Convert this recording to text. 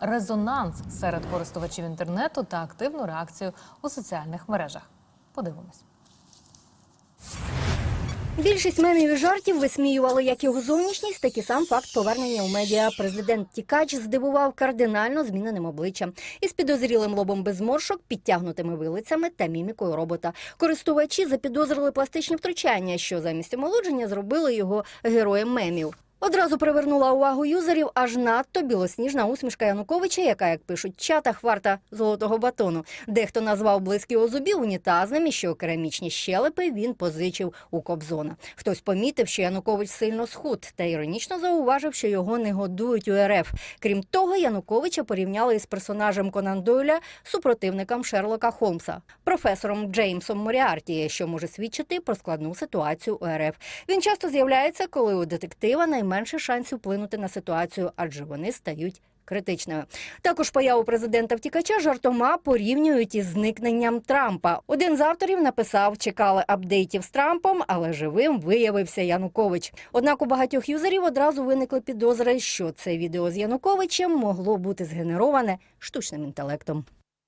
резонанс серед користувачів інтернету та активну реакцію у соціальних мережах. Подивимось. Більшість мемів і жартів висміювали як його зовнішність, так і сам факт повернення у медіа. Президент Тікач здивував кардинально зміненим обличчям із підозрілим лобом без зморшок, підтягнутими вилицями та мімікою робота. Користувачі запідозрили пластичні втручання, що замість омолодження зробили його героєм мемів. Одразу привернула увагу юзерів аж надто білосніжна усмішка Януковича, яка, як пишуть в чатах, варта золотого батону. Дехто назвав близькі його унітазними, що керамічні щелепи він позичив у Кобзона. Хтось помітив, що Янукович сильно схуд, та іронічно зауважив, що його не годують у РФ. Крім того, Януковича порівняли із персонажем Конан Дойля, супротивником Шерлока Холмса, професором Джеймсом Моріарті, що може свідчити про складну ситуацію у РФ. Він часто з'являється, коли у детектива найменше шансів вплинути на ситуацію, адже вони стають. Критичною також появу президента втікача жартома порівнюють із зникненням Трампа. Один з авторів написав: чекали апдейтів з Трампом, але живим виявився Янукович. Однак у багатьох юзерів одразу виникли підозри, що це відео з Януковичем могло бути згенероване штучним інтелектом.